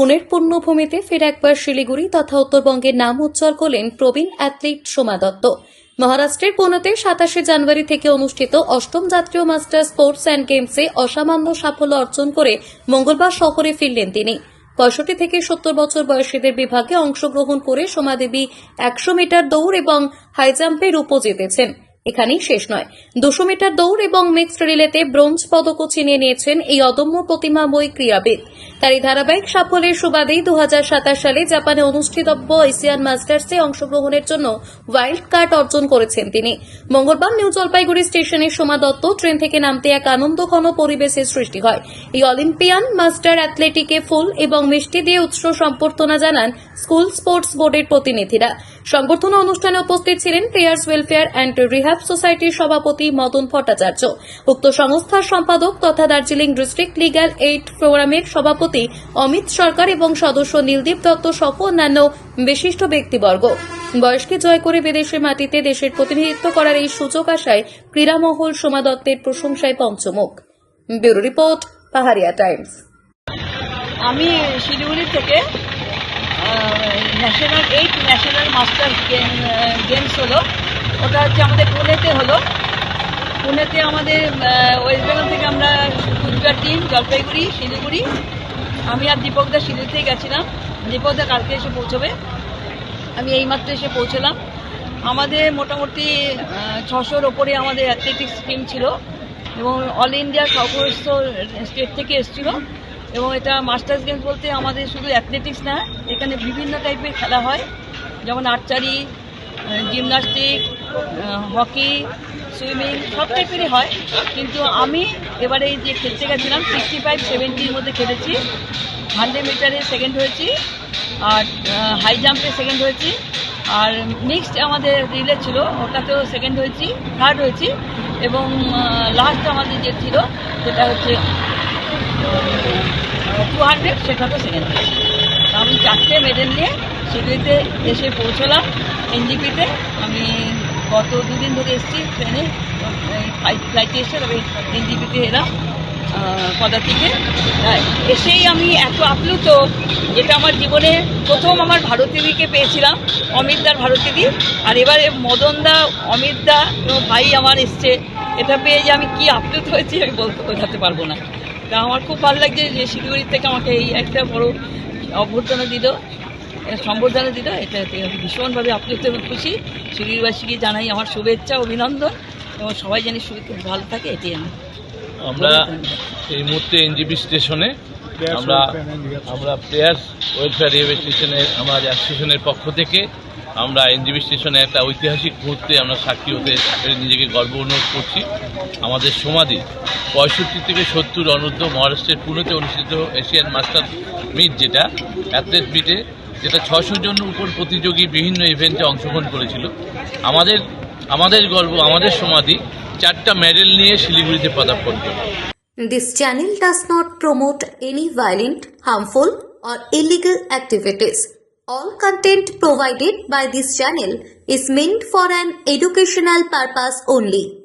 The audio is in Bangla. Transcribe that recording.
পুনের পুণ্যভূমিতে ফের একবার শিলিগুড়ি তথা উত্তরবঙ্গের নাম উজ্জ্বল করলেন প্রবীণ অ্যাথলিট সোমা দত্ত। মহারাষ্ট্রের পুনেতে সাতাশে জানুয়ারি থেকে অনুষ্ঠিত অষ্টম জাতীয় মাস্টার স্পোর্টস অ্যান্ড গেমসে অসামান্য সাফল্য অর্জন করে মঙ্গলবার শহরে ফিরলেন তিনি। পঁয়ষট্টি থেকে সত্তর বছর বয়সীদের বিভাগে অংশগ্রহণ করে সোমাদেবী একশো মিটার দৌড় এবং হাই জাম্পে রূপো জিতেছেন। এখানেই শেষ নয়। দুশো মিটার দৌড় এবং মিক্সড রিলেতে ব্রোঞ্জ পদকও ছিনিয়ে নিয়েছেন এই অদম্য প্রতিমাময়ী ক্রীড়াবিদ। তার এই ধারাবাহিক সাফল্যের সুবাদেই দু হাজার সাতাশ সালে জাপানে অনুষ্ঠিতব্য এশিয়ান মাস্টার্সে অংশগ্রহণের জন্য ওয়াইল্ড কার্ড অর্জন করেছেন তিনি। মঙ্গলবার নিউ জলপাইগুড়ি স্টেশনের সোমা দত্ত ট্রেন থেকে নামতে এক আনন্দঘন পরিবেশের সৃষ্টি হয়। এই অলিম্পিয়ান মাস্টার অ্যাথলেটিকে ফুল এবং মিষ্টি দিয়ে উৎস সম্পর্তনা জানান স্কুল স্পোর্টস বোর্ডের প্রতিনিধিরা। সংবর্ধনা অনুষ্ঠানে উপস্থিত ছিলেন প্লেয়ার্স ওয়েলফেয়ার অ্যান্ড রিহ্যাব সোসাইটির সভাপতি মদন ভট্টাচার্য। উক্ত সংস্থার সম্পাদক তথা দার্জিলিং ডিস্ট্রিক্ট লিগ্যাল এইড ফোরামের সভাপতি অমিত সরকার এবং সদস্য নীলদীপ দত্ত সহ অন্যান্য বিশিষ্ট ব্যক্তিবর্গ। বয়সকে জয় করে বিদেশের মাটিতে দেশের প্রতিনিধিত্ব করার এই সুযোগ আসায় ক্রীড়ামহল সোমা দত্তের প্রশংসায় পঞ্চমুখ। Bureau report, Paharia Times. আমি শিলিগুড়ি থেকে national eight national master games হলো। ওটা হচ্ছে আমাদের পুনেতে হলো। পুনেতে আমাদের ওয়েস্ট বেঙ্গল থেকে আমরা দুটা টিম জলপাইগুড়ি, শিলিগুড়ি। আমি আর দীপকদা শিলিগুড়িতেই গেছিলাম। দীপকদা কালকে এসে পৌঁছবে। আমি এইমাত্র এসে পৌঁছলাম। আমাদের মোটামুটি ছশোর ওপরে আমাদের অ্যাথলেটিক্স টিম ছিল এবং অল ইন্ডিয়া সমস্ত স্টেট থেকে এসেছিল। এবং এটা মাস্টার্স গেমস বলতে আমাদের শুধু অ্যাথলেটিক্স না, এখানে বিভিন্ন টাইপের খেলা হয়। যেমন আর্চারি জিমনাস্টিক হকি সুইমিং সব টাইপেরই হয়। কিন্তু আমি এবারে যে খেলতে গেছিলাম সিক্সটি ফাইভ সেভেন্টির মধ্যে খেলেছি। হান্ড্রেড মিটারে সেকেন্ড হয়েছি, আর হাই জাম্পে সেকেন্ড হয়েছি। আর মিক্সড আমাদের রিলে ছিল, ওটাতেও সেকেন্ড হয়েছি থার্ড হয়েছি। এবং লাস্ট আমাদের যে ছিল, সেটা হচ্ছে টু হান্ড্রেড সেটাতেও সেকেন্ড হয়েছি আমি চারটে মেডেল নিয়ে শিলিগুড়িতে এসে পৌঁছলাম এনজিপিতে আমি গত দুদিন ধরে এসেছি ট্রেনে ফ্লাইট এসে তবে এনজিপিতে এলাম পদাতিকে। এসেই আমি এত আপ্লুত যেটা আমার জীবনে প্রথম আমার ভারতীদিকে পেয়েছিলাম অমিতদার ভারতীদি আর এবারে মদনদা অমিতদা ভাই আমার এসছে। এটা পেয়ে যে আমি কি আপ্লুত হয়েছি আমি বলতে বোঝাতে পারব না। তা আমার খুব ভালো লাগছে যে শিলিগুড়ি থেকে আমাকে এই একটা বড় অভ্যর্থনা দিল সম্বর্ধনা দিল। এটাতে আমি ভীষণভাবে আপ্লুত এবং খুশি। শিলিগুড়িবাসীকে জানাই আমার শুভেচ্ছা অভিনন্দন এবং সবাই জানি সুবিধা ভালো থাকে এটাই আমি আমরা এই মুহূর্তে এনজিবি স্টেশনে আমরা আমরা প্লেয়ার্স ওয়েলফেয়ার রেলওয়ে স্টেশনের আমরা অ্যাসোসিয়েশনের পক্ষ থেকে আমরা এনজিবি স্টেশনে একটা ঐতিহাসিক মুহূর্তে আমরা সাক্ষী হতে নিজেকে গর্ব অনুভব করছি। আমাদের সমাধি পঁয়ষট্টি থেকে সত্তর অনূর্ধ্ব মহারাষ্ট্রের পুনেতে অনুষ্ঠিত এশিয়ান মাস্টার মিট যেটা অ্যাথলেট মিটে যেটা ছশো জন উপর প্রতিযোগী বিভিন্ন ইভেন্টে অংশগ্রহণ করেছিল। আমাদের আমাদের গর্ব আমাদের সমাধি চারটা মেডেল নিয়ে শিলিগুড়িতে পদার্পণ করে This channel does not promote any violent, harmful, or illegal activities. All content provided by this channel is meant for an educational purpose only.